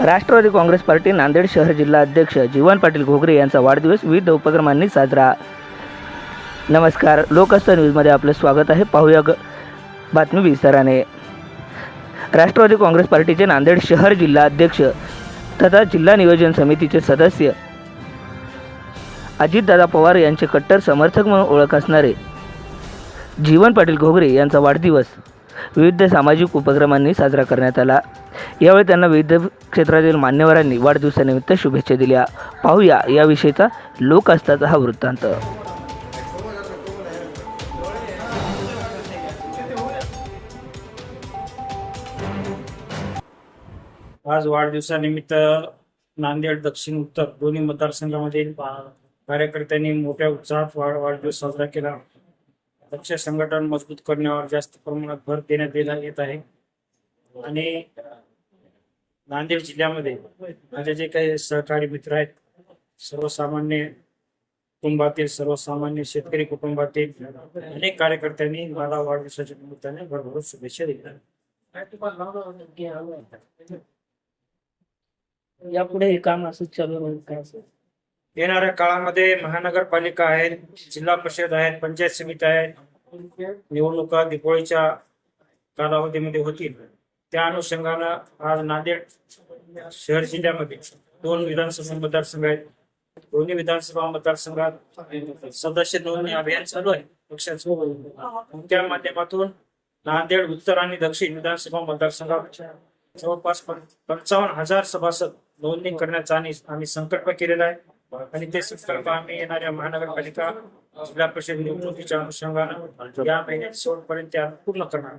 Rashtrawadi Congress party Nanded शहर जिल्हा अध्यक्ष जीवन पाटील घोगरे यांचा वाढदिवस विविध उपक्रमांनी साजरा. नमस्कार लोकस्थ न्यूजमध्ये आपलं स्वागत आहे. पाहूया ग बातमी विस्ताराने. राष्ट्रवादी काँग्रेस पार्टीचे नांदेड शहर जिल्हा अध्यक्ष तथा जिल्हा नियोजन समितीचे सदस्य अजितदादा पवार यांचे कट्टर समर्थक म्हणून ओळख असणारे जीवन पाटील घोगरे यांचा वाढदिवस विविध सामाजिक उपक्रमांनी साजरा करण्यात आला. यावेळी त्यांना विविध क्षेत्रातील मान्यवरांनी वाढदिवसानिमित्त शुभेच्छा दिल्या. पाहूया याविषयीचा लोक असताचा हा वृत्तांत. आज वाढदिवसानिमित्त नांदेड दक्षिण उत्तर दोन्ही मतदारसंघामधील कार्यकर्त्यांनी मोठ्या उत्साहात वाढ वाढदिवस साजरा केला. पक्ष संघटन मजबूत करण्यावर जास्त प्रमाणात भर देण्यात येत येत आहे. आणि नांदेड जिल्ह्यामध्ये माझे जे काही सहकारी मित्र आहेत सर्वसामान्य कुटुंबातील सर्वसामान्य शेतकरी कुटुंबातील अनेक कार्यकर्त्यांनी मला वाढदिवसाच्या निमित्ताने भरभरून शुभेच्छा दिल्या. यापुढे हे काम असंच चालू राहील का असं? येणाऱ्या काळामध्ये महानगरपालिका आहेत जिल्हा परिषद आहेत पंचायत समिती आहेत निवडणुका दिपोळीच्या कालावधीमध्ये होतील. त्या अनुषंगानं आज नांदेड शहर जिल्ह्यामध्ये दोन विधानसभा मतदारसंघ आहेत. दोन्ही विधानसभा मतदारसंघात सदस्य नोंदणी अभियान चालू आहे. पक्षाचं. त्या माध्यमातून नांदेड उत्तर आणि दक्षिण विधानसभा मतदारसंघात जवळपास पंचावन्न हजार सभासद नोंदणी करण्याचा आणि आम्ही संकल्प केलेला आहे. आणि ते संकल्प आम्ही येणाऱ्या महानगरपालिका जिल्हा परिषद निवडणुकीच्या अनुषंगानं या महिन्यात शेवटपर्यंत पूर्ण करणार